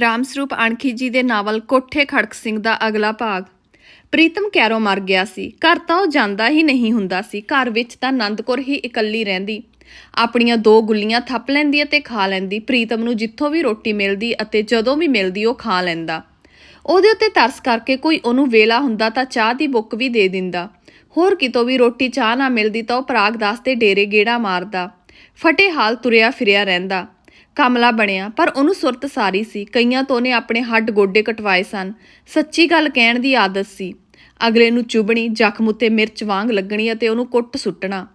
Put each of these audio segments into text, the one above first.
ਰਾਮ ਸਰੂਪ ਅਣਖੀ ਜੀ ਦੇ ਨਾਵਲ ਕੋਠੇ ਖੜਕ ਸਿੰਘ ਦਾ ਅਗਲਾ ਭਾਗ। ਪ੍ਰੀਤਮ ਕੈਰੋਂ ਮਰ ਗਿਆ ਸੀ। ਘਰ ਤਾਂ ਉਹ ਜਾਂਦਾ ਹੀ ਨਹੀਂ ਹੁੰਦਾ ਸੀ। ਘਰ ਵਿੱਚ ਤਾਂ ਆਨੰਦਕੌਰ ਹੀ ਇਕੱਲੀ ਰਹਿੰਦੀ। ਆਪਣੀਆਂ ਦੋ ਗੁੱਲੀਆਂ ਥੱਪ ਲੈਂਦੀ ਅਤੇ ਖਾ ਲੈਂਦੀ। ਪ੍ਰੀਤਮ ਨੂੰ ਜਿੱਥੋਂ ਵੀ ਰੋਟੀ ਮਿਲਦੀ ਅਤੇ ਜਦੋਂ ਵੀ ਮਿਲਦੀ ਉਹ ਖਾ ਲੈਂਦਾ। ਉਹਦੇ ਉੱਤੇ ਤਰਸ ਕਰਕੇ ਕੋਈ ਉਹਨੂੰ ਵੇਲਾ ਹੁੰਦਾ ਤਾਂ ਚਾਹ ਦੀ ਬੁੱਕ ਵੀ ਦੇ ਦਿੰਦਾ। ਹੋਰ ਕਿਤੋਂ ਵੀ ਰੋਟੀ ਚਾਹ ਨਾ ਮਿਲਦੀ ਤਾਂ ਉਹ ਪ੍ਰਾਗਦਾਸ ਦੇ ਡੇਰੇ ਗੇੜਾ ਮਾਰਦਾ। ਫਟੇ ਹਾਲ ਤੁਰਿਆ ਫਿਰਿਆ ਰਹਿੰਦਾ। ਕਮਲਾ ਬਣਿਆ, ਪਰ ਉਹਨੂੰ ਸੁਰਤ ਸਾਰੀ ਸੀ। ਕਈਆਂ ਤੋਂ ਨੇ ਆਪਣੇ ਹੱਡ ਗੋਡੇ ਕਟਵਾਏ ਸਨ। ਸੱਚੀ ਗੱਲ ਕਹਿਣ ਦੀ ਆਦਤ ਸੀ। ਅਗਲੇ ਨੂੰ ਚੁਬਣੀ, ਜ਼ਖਮ ਉੱਤੇ ਮਿਰਚ ਵਾਂਗ ਲੱਗਣੀ ਅਤੇ ਉਹਨੂੰ ਕੁੱਟ ਸੁੱਟਣਾ।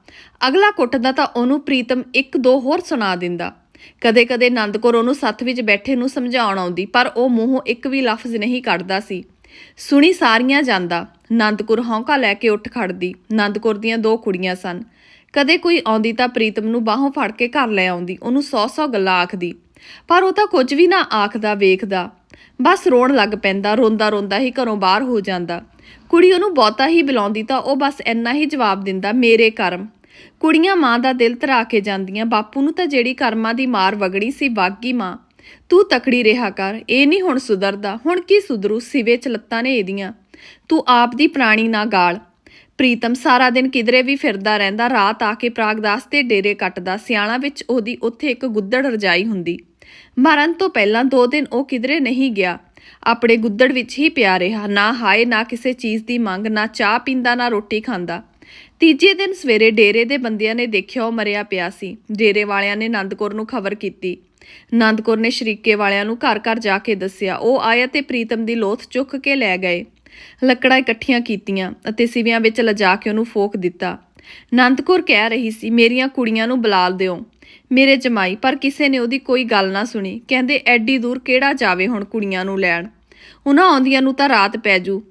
ਅਗਲਾ ਕੁੱਟਦਾ ਤਾਂ ਉਹਨੂੰ ਪ੍ਰੀਤਮ ਇੱਕ ਦੋ ਹੋਰ ਸੁਣਾ ਦਿੰਦਾ। ਕਦੇ-ਕਦੇ ਆਨੰਦਕੌਰ ਉਹਨੂੰ ਸੱਥ ਵਿੱਚ ਬੈਠੇ ਨੂੰ ਸਮਝਾਉਣ ਆਉਂਦੀ, ਪਰ ਉਹ ਮੂੰਹੋਂ ਇੱਕ ਵੀ ਲਫ਼ਜ਼ ਨਹੀਂ ਕੱਢਦਾ ਸੀ। ਸੁਣੀ ਸਾਰੀਆਂ ਜਾਂਦਾ। ਆਨੰਦਕੌਰ ਹੌਂਕਾ ਲੈ ਕੇ ਉੱਠ ਖੜਦੀ। ਆਨੰਦਕੌਰ ਦੀਆਂ ਦੋ ਕੁੜੀਆਂ ਸਨ। ਕਦੇ ਕੋਈ ਆਉਂਦੀ ਤਾਂ ਪ੍ਰੀਤਮ ਨੂੰ ਬਾਹੋਂ ਫੜ ਕੇ ਘਰ ਲੈ ਆਉਂਦੀ, ਉਹਨੂੰ ਸੌ-ਸੌ ਗੱਲਾਂ ਆਖਦੀ। ਪਰ ਉਹ ਤਾਂ ਕੁਝ ਵੀ ਨਾ ਆਖਦਾ, ਵੇਖਦਾ। ਬਸ ਰੋਣ ਲੱਗ ਪੈਂਦਾ ਰੋਂਦਾ ਰੋਂਦਾ ਹੀ ਘਰੋਂ ਬਾਹਰ ਹੋ ਜਾਂਦਾ। ਕੁੜੀ ਉਹਨੂੰ ਬਹੁਤਾ ਹੀ ਬੁਲਾਉਂਦੀ ਤਾਂ ਉਹ ਬਸ ਇੰਨਾ ਹੀ ਜਵਾਬ ਦਿੰਦਾ, ਮੇਰੇ ਕਰਮ। ਕੁੜੀਆਂ ਮਾਂ ਦਾ ਦਿਲ ਧਰਾ ਕੇ ਜਾਂਦੀਆਂ, ਬਾਪੂ ਨੂੰ ਤਾਂ ਜਿਹੜੀ ਕਰਮਾਂ ਦੀ ਮਾਰ ਵਗੜੀ ਸੀ, ਬਾਗੀ ਮਾਂ। ਤੂੰ ਤਕੜੀ ਰਿਹਾ ਕਰ, ਇਹ ਨਹੀਂ ਹੁਣ ਸੁਧਰਦਾ। ਹੁਣ ਕੀ ਸੁਧਰੂ? ਸਿਵੇ ਚ ਲੱਤਾਂ ਨੇ ਇਹਦੀਆਂ। ਤੂੰ ਆਪ ਦੀ ਪ੍ਰਾਣੀ ਨਾ ਗਾਲ। ਪ੍ਰੀਤਮ ਸਾਰਾ ਦਿਨ ਕਿਧਰੇ ਵੀ ਫਿਰਦਾ ਰਹਿੰਦਾ, ਰਾਤ ਆ ਕੇ ਪ੍ਰਾਗਦਾਸ ਤੇ ਡੇਰੇ ਕੱਟਦਾ ਸਿਆਣਾ ਵਿੱਚ ਉਹਦੀ ਉੱਥੇ ਇੱਕ ਗੁੱਦੜ ਰਜਾਈ ਹੁੰਦੀ। ਮਰਨ ਤੋਂ ਪਹਿਲਾਂ ਦੋ ਦਿਨ ਉਹ ਕਿਧਰੇ ਨਹੀਂ ਗਿਆ। ਆਪਣੇ ਗੁੱਦੜ ਵਿੱਚ ਹੀ ਪਿਆ ਰਿਹਾ, ਨਾ ਹਾਏ, ਨਾ ਕਿਸੇ ਚੀਜ਼ ਦੀ ਮੰਗ, ਨਾ ਚਾਹ ਪੀਂਦਾ, ਨਾ ਰੋਟੀ ਖਾਂਦਾ। ਤੀਜੇ ਦਿਨ ਸਵੇਰੇ ਡੇਰੇ ਦੇ ਬੰਦਿਆਂ ਨੇ ਦੇਖਿਆ ਉਹ ਮਰਿਆ ਪਿਆ ਸੀ। ਡੇਰੇ ਵਾਲਿਆਂ ਨੇ ਆਨੰਦਕੌਰ ਨੂੰ ਖਬਰ ਕੀਤੀ। ਆਨੰਦਕੌਰ ਨੇ ਸ਼ਰੀਕੇ ਵਾਲਿਆਂ ਨੂੰ ਘਰ-ਘਰ ਜਾ ਕੇ ਦੱਸਿਆ। ਉਹ ਆਏ ਤੇ ਪ੍ਰੀਤਮ ਦੀ ਲੋਥ ਚੁੱਕ ਕੇ ਲੈ ਗਏ। ਲੱਕੜਾਂ ਇਕੱਠੀਆਂ ਕੀਤੀਆਂ ਅਤੇ ਸਿਵਿਆਂ ਵਿੱਚ ਲਿਜਾ ਕੇ ਉਹਨੂੰ ਫੋਕ ਦਿੱਤਾ। ਆਨੰਦਕੌਰ ਕਹਿ ਰਹੀ ਸੀ, ਮੇਰੀਆਂ ਕੁੜੀਆਂ ਨੂੰ ਬੁਲਾ ਦਿਓ। ਮੇਰੇ ਜਮਾਈ, ਪਰ ਕਿਸੇ ਨੇ ਉਹਦੀ ਕੋਈ ਗੱਲ ਨਾ ਸੁਣੀ। ਕਹਿੰਦੇ, ਐਡੀ ਦੂਰ ਕਿਹੜਾ ਜਾਵੇ ਹੁਣ ਕੁੜੀਆਂ ਨੂੰ ਲੈਣ? ਉਹਨਾਂ ਆਉਂਦੀਆਂ ਨੂੰ ਤਾਂ ਰਾਤ ਪੈ ਜੂ।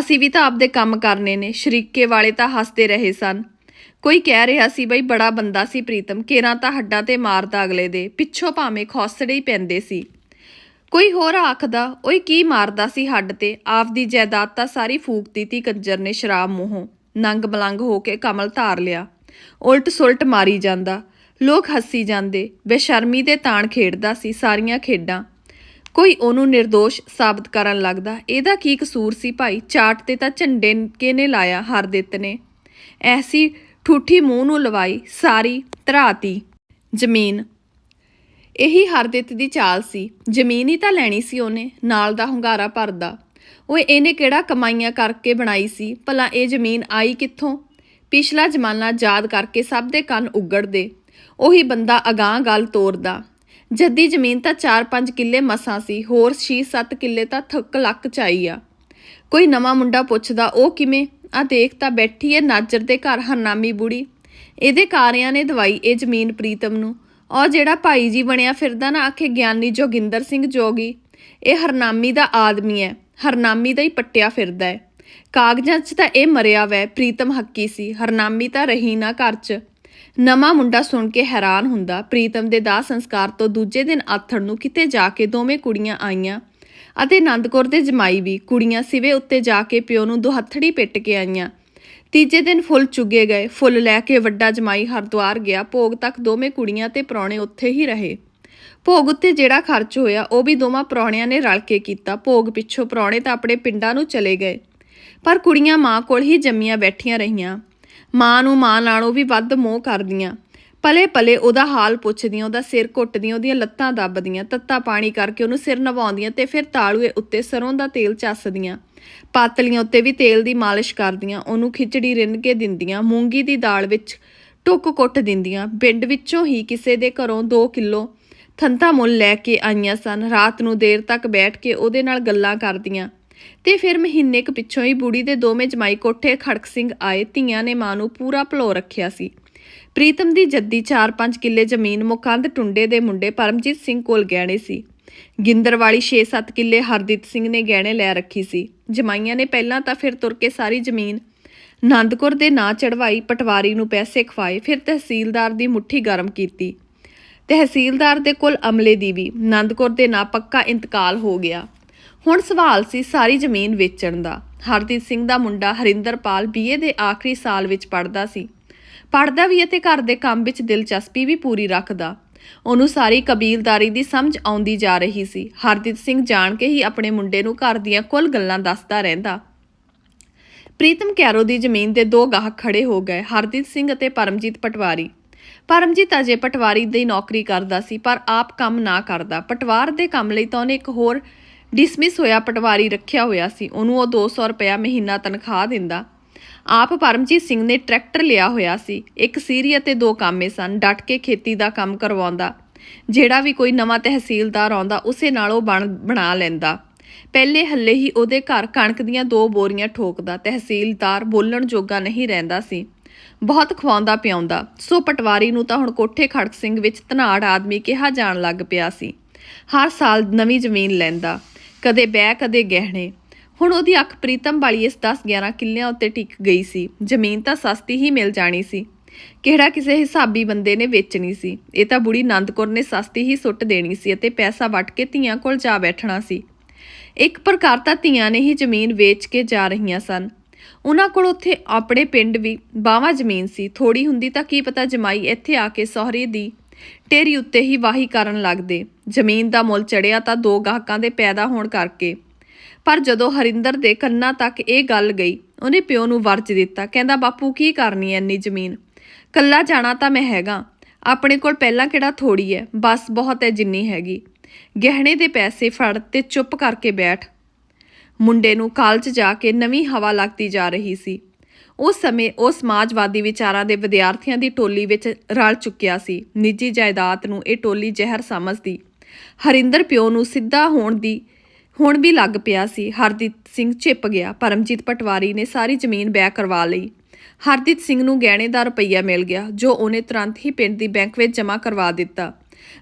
ਅਸੀਂ ਵੀ ਤਾਂ ਆਪਦੇ ਕੰਮ ਕਰਨੇ ਨੇ, ਸ਼ਰੀਕੇ ਵਾਲੇ ਤਾਂ ਹੱਸਦੇ ਰਹੇ ਸਨ। ਕੋਈ ਕਹਿ ਰਿਹਾ ਸੀ, ਬਈ, ਬੜਾ ਬੰਦਾ ਸੀ ਪ੍ਰੀਤਮ, ਕੇਰਾਂ ਤਾਂ ਹੱਡਾਂ ਤੇ ਮਾਰਦਾ ਅਗਲੇ ਦੇ। ਪਿੱਛੋਂ ਭਾਵੇਂ ਖੌਸੜੇ ਹੀ ਪੈਂਦੇ ਸੀ। ਕੋਈ ਹੋਰ ਆਖਦਾ, ਓਏ ਕੀ ਮਾਰਦਾ ਸੀ ਹੱਡ ਤੇ? ਆਪਦੀ ਜਾਇਦਾਦ ਤਾਂ ਸਾਰੀ ਫੂਕ ਤੀ ਕੰਜਰ ਨੇ ਸ਼ਰਾਬ ਮੂੰਹੋਂ। ਨੰਗ ਬਲੰਗ ਹੋ ਕੇ ਕਮਲ ਧਾਰ ਲਿਆ। ਉਲਟ ਸੁਲਟ ਮਾਰੀ ਜਾਂਦਾ। ਲੋਕ ਹੱਸੀ ਜਾਂਦੇ। ਬੇਸ਼ਰਮੀ ਦੇ ਤਾਣ ਖੇਡਦਾ ਸੀ ਸਾਰੀਆਂ ਖੇਡਾਂ। ਕੋਈ ਉਹਨੂੰ નિર્ਦੋਸ਼ ਸਾਬਤ ਕਰਨ ਲੱਗਦਾ। ਇਹਦਾ ਕੀ ਕਸੂਰ ਸੀ ਭਾਈ? ਚਾਟ ਤੇ ਤਾਂ ਝੰਡੇ ਕਿਹਨੇ ਲਾਇਆ ਹਰਦਿੱਤ ਨੇ। ਐਸੀ ਠੂਠੀ ਮੂੰਹ ਨੂੰ ਲਵਾਈ ਸਾਰੀ ਧਰਾਤੀ। ਜ਼ਮੀਨ। ਇਹੀ ਹਰਦਿੱਤ ਦੀ ਚਾਲ ਸੀ। ਜ਼ਮੀਨ ਹੀ ਤਾਂ ਲੈਣੀ ਸੀ ਉਹਨੇ, ਨਾਲ ਦਾ ਹੁੰਗਾਰਾ ਭਰਦਾ। ਓਏ, ਇਹਨੇ ਕਿਹੜਾ ਕਮਾਈਆਂ ਕਰਕੇ ਬਣਾਈ ਸੀ? ਭਲਾ ਇਹ ਜ਼ਮੀਨ ਆਈ ਕਿੱਥੋਂ? ਪਿਛਲਾ ਜ਼ਮਾਨਾ ਯਾਦ ਕਰਕੇ ਸਭ ਦੇ ਕੰਨ ਉਗੜਦੇ। ਉਹੀ ਬੰਦਾ ਅਗਾਹ ਗੱਲ ਤੋਰਦਾ। ਜੱਦੀ ਜ਼ਮੀਨ ਤਾਂ 4-5 ਕਿੱਲੇ ਮਸਾਂ ਸੀ, ਹੋਰ 6-7 ਕਿੱਲੇ ਤਾਂ ਥੱਕ ਲੱਕ ਚਾਈ ਆ। ਕੋਈ ਨਵਾਂ ਮੁੰਡਾ ਪੁੱਛਦਾ, ਉਹ ਕਿਵੇਂ? ਆ ਦੇਖ ਤਾਂ ਬੈਠੀ ਏ ਨਾਜਰ ਦੇ ਘਰ ਹਰਨਾਮੀ ਬੁੜੀ। ਇਹਦੇ ਕਾਰਿਆਂ ਨੇ ਦਵਾਈ ਇਹ ਜ਼ਮੀਨ ਪ੍ਰੀਤਮ ਨੂੰ। ਉਹ ਜਿਹੜਾ ਭਾਈ ਜੀ ਬਣਿਆ ਫਿਰਦਾ ਨਾ, ਆਖੇ ਗਿਆਨੀ ਜੋਗਿੰਦਰ ਸਿੰਘ ਜੋਗੀ, ਇਹ ਹਰਨਾਮੀ ਦਾ ਆਦਮੀ ਹੈ, ਹਰਨਾਮੀ ਦਾ ਹੀ ਪੱਟਿਆ ਫਿਰਦਾ ਹੈ। ਕਾਗਜ਼ਾਂ 'ਚ ਤਾਂ ਇਹ ਮਰਿਆ ਵੈ, ਪ੍ਰੀਤਮ ਹੱਕੀ ਸੀ, ਹਰਨਾਮੀ ਤਾਂ ਰਹੀ ਨਾ ਘਰ 'ਚ। ਨਵਾਂ ਮੁੰਡਾ ਸੁਣ ਕੇ ਹੈਰਾਨ ਹੁੰਦਾ, ਪ੍ਰੀਤਮ ਦੇ ਦਾਹ ਸੰਸਕਾਰ ਤੋਂ ਦੂਜੇ ਦਿਨ ਆਥਣ ਨੂੰ ਕਿਤੇ ਜਾ ਕੇ ਦੋਵੇਂ ਕੁੜੀਆਂ ਆਈਆਂ, ਅਤੇ ਆਨੰਦਕੌਰ ਦੇ ਜਮਾਈ ਵੀ ਕੁੜੀਆਂ ਸਿਵੇ ਉੱਤੇ ਜਾ ਕੇ ਪਿਓ ਨੂੰ ਦੁਹੱਥੜੀ ਪਿੱਟ ਕੇ ਆਈਆਂ। ਤੀਜੇ ਦਿਨ ਫੁੱਲ ਚੁਗੇ ਗਏ। ਫੁੱਲ ਲੈ ਕੇ ਵੱਡਾ ਜਮਾਈ ਹਰਦੁਆਰ ਗਿਆ। ਭੋਗ ਤੱਕ ਦੋਵੇਂ ਕੁੜੀਆਂ ਤੇ ਪ੍ਰਾਹੁਣੇ ਉੱਥੇ ਹੀ ਰਹੇ। ਭੋਗ ਉੱਤੇ ਜਿਹੜਾ ਖਰਚ ਹੋਇਆ, ਉਹ ਵੀ ਦੋਵਾਂ ਪ੍ਰਾਹੁਣਿਆਂ ਨੇ ਰਲ ਕੇ ਕੀਤਾ। ਭੋਗ ਪਿੱਛੋਂ ਪ੍ਰਾਹੁਣੇ ਤਾਂ ਆਪਣੇ ਪਿੰਡਾਂ ਨੂੰ ਚਲੇ ਗਏ। ਪਰ ਕੁੜੀਆਂ ਮਾਂ ਕੋਲ ਹੀ ਜੰਮੀਆਂ ਬੈਠੀਆਂ ਰਹੀਆਂ। ਮਾਂ ਨੂੰ ਮਾਂ ਨਾਲੋਂ ਵੀ ਵੱਧ ਮੋਹ ਕਰਦੀਆਂ। ਪਲੇ ਪਲੇ ਉਹਦਾ ਹਾਲ ਪੁੱਛਦੀਆਂ, ਉਹਦਾ ਸਿਰ ਘੁੱਟਦੀਆਂ, ਉਹਦੀਆਂ ਲੱਤਾਂ ਦੱਬਦੀਆਂ, ਤੱਤਾ ਪਾਣੀ ਕਰਕੇ ਉਹਨੂੰ ਸਿਰ ਨਵਾਉਂਦੀਆਂ ਤੇ ਫਿਰ ਤਾਲੂਏ ਉੱਤੇ ਸਰੋਂ ਦਾ ਤੇਲ ਚੱਸਦੀਆਂ। ਪਾਤਲੀਆਂ ਉੱਤੇ ਵੀ ਤੇਲ ਦੀ ਮਾਲਿਸ਼ ਕਰਦੀਆਂ, ਉਹਨੂੰ ਖਿਚੜੀ ਰਿੰਨ ਕੇ ਦਿੰਦੀਆਂ, ਮੂੰਗੀ ਦੀ ਦਾਲ ਵਿੱਚ ਟੁੱਕ ਕੁੱਟ ਦਿੰਦੀਆਂ। ਪਿੰਡ ਵਿੱਚੋਂ ਹੀ ਕਿਸੇ ਦੇ ਘਰੋਂ 2 ਕਿਲੋ ਥੰਤਾ ਮੁੱਲ ਲੈ ਕੇ ਆਈਆਂ ਸਨ। ਰਾਤ ਨੂੰ ਦੇਰ ਤੱਕ ਬੈਠ ਕੇ ਉਹਦੇ ਨਾਲ ਗੱਲਾਂ ਕਰਦੀਆਂ। ਤੇ ਫਿਰ ਮਹੀਨੇ ਕੁ ਪਿੱਛੋਂ ਹੀ ਬੁੜੀ ਦੇ ਦੋਵੇਂ ਜਮਾਈ ਕੋਠੇ ਖੜਕ ਸਿੰਘ ਆਏ, ਧੀਆਂ ਨੇ ਮਾਂ ਨੂੰ ਪੂਰਾ ਭਲੋ ਰੱਖਿਆ ਸੀ। ਪ੍ਰੀਤਮ ਦੀ ਜੱਦੀ 4-5 ਕਿੱਲੇ ਜ਼ਮੀਨ ਮੁਕੰਦ ਟੁੰਡੇ ਦੇ ਮੁੰਡੇ ਪਰਮਜੀਤ ਸਿੰਘ ਕੋਲ ਗਹਿਣੇ ਸੀ। ਗਿੰਦਰ ਵਾਲੀ 6-7 ਕਿੱਲੇ ਹਰਦੀਪ ਸਿੰਘ ਨੇ ਗਹਿਣੇ ਲੈ ਰੱਖੀ ਸੀ। ਜਮਾਈਆਂ ਨੇ ਪਹਿਲਾਂ ਤਾਂ ਫਿਰ ਤੁਰ ਕੇ ਸਾਰੀ ਜ਼ਮੀਨ ਆਨੰਦਕੌਰ ਦੇ ਨਾਂ ਚੜਵਾਈ ਪਟਵਾਰੀ ਨੂੰ ਪੈਸੇ ਖਵਾਏ, ਫਿਰ ਤਹਿਸੀਲਦਾਰ ਦੀ ਮੁੱਠੀ ਗਰਮ ਕੀਤੀ। ਤਹਿਸੀਲਦਾਰ ਦੇ ਕੋਲ ਅਮਲੇ ਦੀ ਵੀ ਆਨੰਦਕੌਰ ਦੇ ਨਾਂ ਪੱਕਾ ਇੰਤਕਾਲ ਹੋ ਗਿਆ। ਹੁਣ ਸਵਾਲ ਸੀ ਸਾਰੀ ਜ਼ਮੀਨ ਵੇਚਣ ਦਾ। ਹਰਦੀਪ ਸਿੰਘ ਦਾ ਮੁੰਡਾ ਹਰਿੰਦਰਪਾਲ ਬੀਏ ਦੇ ਆਖਰੀ ਸਾਲ ਵਿੱਚ ਪੜਦਾ ਸੀ। ਪੜਦਾ ਵੀ ਅਤੇ ਘਰ ਦੇ ਕੰਮ ਵਿੱਚ ਦਿਲਚਸਪੀ ਵੀ ਪੂਰੀ ਰੱਖਦਾ। ਉਹਨੂੰ ਸਾਰੀ ਕਬੀਲਦਾਰੀ ਦੀ ਸਮਝ ਆਉਂਦੀ ਜਾ ਰਹੀ ਸੀ। ਹਰਦੀਪ ਸਿੰਘ ਜਾਣ ਕੇ ਹੀ ਆਪਣੇ ਮੁੰਡੇ ਨੂੰ ਘਰ ਦੀਆਂ ਕੁੱਲ ਗੱਲਾਂ ਦੱਸਦਾ ਰਹਿੰਦਾ। ਪ੍ਰੀਤਮ ਕੈਰੋ ਦੀ ਜ਼ਮੀਨ ਦੇ ਦੋ ਗਾਹਕ ਖੜੇ ਹੋ ਗਏ, ਹਰਦੀਪ ਸਿੰਘ ਅਤੇ ਪਰਮਜੀਤ ਪਟਵਾਰੀ। ਪਰਮਜੀਤ ਅਜੇ ਪਟਵਾਰੀ ਦੀ ਨੌਕਰੀ ਕਰਦਾ ਸੀ, ਪਰ ਆਪ ਕੰਮ ਨਾ ਕਰਦਾ। ਪਟਵਾਰ ਦੇ ਕੰਮ ਲਈ ਤਾਂ ਉਹਨੇ ਇੱਕ ਹੋਰ ਡਿਸਮਿਸ ਹੋਇਆ ਪਟਵਾਰੀ ਰੱਖਿਆ ਹੋਇਆ ਸੀ। ਉਹਨੂੰ ਉਹ 200 ਰੁਪਇਆ ਮਹੀਨਾ ਤਨਖਾਹ ਦਿੰਦਾ। ਆਪ ਪਰਮਜੀਤ ਸਿੰਘ ਨੇ ਟਰੈਕਟਰ ਲਿਆ ਹੋਇਆ ਸੀ। ਇੱਕ ਸੀਰੀ ਅਤੇ ਦੋ ਕਾਮੇ ਸਨ। ਡਟ ਕੇ ਖੇਤੀ ਦਾ ਕੰਮ ਕਰਵਾਉਂਦਾ। ਜਿਹੜਾ ਵੀ ਕੋਈ ਨਵਾਂ ਤਹਿਸੀਲਦਾਰ ਆਉਂਦਾ, ਉਸੇ ਨਾਲ ਉਹ ਬਣ, ਬਣਾ ਲੈਂਦਾ। ਪਹਿਲੇ ਹੱਲੇ ਹੀ ਉਹਦੇ ਘਰ ਕਣਕ ਦੀਆਂ ਦੋ ਬੋਰੀਆਂ ਠੋਕਦਾ। ਤਹਿਸੀਲਦਾਰ ਬੋਲਣ ਜੋਗਾ ਨਹੀਂ ਰਹਿੰਦਾ ਸੀ। ਬਹੁਤ ਖਵਾਉਂਦਾ ਪਿਆਉਂਦਾ। ਸੋ ਪਟਵਾਰੀ ਨੂੰ ਤਾਂ ਹੁਣ ਕੋਠੇ ਖੜਕ ਸਿੰਘ ਵਿੱਚ ਧਨਾੜ ਆਦਮੀ ਕਿਹਾ ਜਾਣ ਲੱਗ ਪਿਆ ਸੀ। ਹਰ ਸਾਲ ਨਵੀਂ ਜ਼ਮੀਨ ਲੈਂਦਾ। ਕਦੇ ਬਹਿ, ਕਦੇ ਗਹਿਣੇ। ਹੁਣ ਉਹਦੀ ਅੱਖ ਪ੍ਰੀਤਮ ਵਾਲੀ ਇਸ 10-11 ਕਿੱਲਿਆਂ ਉੱਤੇ ਟਿਕ ਗਈ ਸੀ। ਜ਼ਮੀਨ ਤਾਂ ਸਸਤੀ ਹੀ ਮਿਲ ਜਾਣੀ ਸੀ। ਕਿਹੜਾ ਕਿਸੇ ਹਿਸਾਬੀ ਬੰਦੇ ਨੇ ਵੇਚਣੀ ਸੀ। ਇਹ ਤਾਂ ਬੁੜੀ ਨੰਦਕੌਰ ਨੇ ਸਸਤੀ ਹੀ ਸੁੱਟ ਦੇਣੀ ਸੀ ਅਤੇ ਪੈਸਾ ਵਟ ਕੇ ਧੀਆਂ ਕੋਲ ਜਾ ਬੈਠਣਾ ਸੀ। ਇੱਕ ਪ੍ਰਕਾਰ ਤਾਂ ਧੀਆਂ ਨੇ ਹੀ ਜ਼ਮੀਨ ਵੇਚ ਕੇ ਜਾ ਰਹੀਆਂ ਸਨ। ਉਹਨਾਂ ਕੋਲ ਉੱਥੇ ਆਪਣੇ ਪਿੰਡ ਵੀ ਬਾਵਾ ਜ਼ਮੀਨ ਸੀ। ਥੋੜੀ ਹੁੰਦੀ ਤਾਂ ਕੀ ਪਤਾ ਜਮਾਈ ਇੱਥੇ ਆ ਕੇ ਸਹੁਰੇ ਦੀ ਟੇਰੀ ਉੱਤੇ ਹੀ ਵਾਹੀ ਕਰਨ ਲੱਗਦੇ। ਜ਼ਮੀਨ ਦਾ ਮੁੱਲ ਚੜਿਆ ਤਾਂ ਦੋ ਗਾਹਕਾਂ ਦੇ ਪੈਦਾ ਹੋਣ ਕਰਕੇ ਪਰ ਜਦੋਂ ਹਰਿੰਦਰ ਦੇ ਕੰਨਾਂ ਤੱਕ ਇਹ ਗੱਲ ਗਈ, ਉਹਨੇ ਪਿਓ ਨੂੰ ਵਰਜ ਦਿੱਤਾ, ਕਹਿੰਦਾ, ਬਾਪੂ, ਕੀ ਕਰਨੀ ਐ ਇੰਨੀ ਜ਼ਮੀਨ? ਕੱਲਾ ਜਾਣਾ ਤਾਂ ਮੈਂ ਹੈਗਾ। ਆਪਣੇ ਕੋਲ ਪਹਿਲਾਂ ਕਿਹੜਾ ਥੋੜੀ ਐ? ਬਸ, ਬਹੁਤ ਐ ਜਿੰਨੀ ਹੈਗੀ। ਗਹਿਣੇ ਦੇ ਪੈਸੇ ਫੜ ਤੇ ਚੁੱਪ ਕਰਕੇ ਬੈਠ। ਮੁੰਡੇ ਨੂੰ ਕਾਲਜ ਜਾ ਕੇ ਨਵੀਂ ਹਵਾ ਲੱਗਦੀ ਜਾ ਰਹੀ ਸੀ। ਉਸ ਸਮੇਂ ਉਹ ਸਮਾਜਵਾਦੀ ਵਿਚਾਰਾਂ ਦੇ ਵਿਦਿਆਰਥੀਆਂ ਦੀ ਟੋਲੀ ਵਿੱਚ ਰਲ ਚੁੱਕਿਆ ਸੀ। ਨਿੱਜੀ ਜਾਇਦਾਦ ਨੂੰ ਇਹ ਟੋਲੀ ਜ਼ਹਿਰ ਸਮਝਦੀ। ਹਰਿੰਦਰ ਪਿਓ ਨੂੰ ਸਿੱਧਾ ਹੋਣ ਦੀ ਹੁਣ ਵੀ ਲੱਗ ਪਿਆ ਸੀ। ਹਰਦੀਪ ਸਿੰਘ ਚਿਪ ਗਿਆ। ਪਰਮਜੀਤ ਪਟਵਾਰੀ ਨੇ ਸਾਰੀ ਜ਼ਮੀਨ ਬੈਕ ਕਰਵਾ ਲਈ। ਹਰਦੀਪ ਸਿੰਘ ਨੂੰ ਗਹਿਣੇ ਦਾ ਰੁਪਈਆ ਮਿਲ ਗਿਆ, ਜੋ ਉਹਨੇ ਤੁਰੰਤ ਹੀ ਪਿੰਡ ਦੀ ਬੈਂਕ ਵਿੱਚ ਜਮ੍ਹਾਂ ਕਰਵਾ ਦਿੱਤਾ।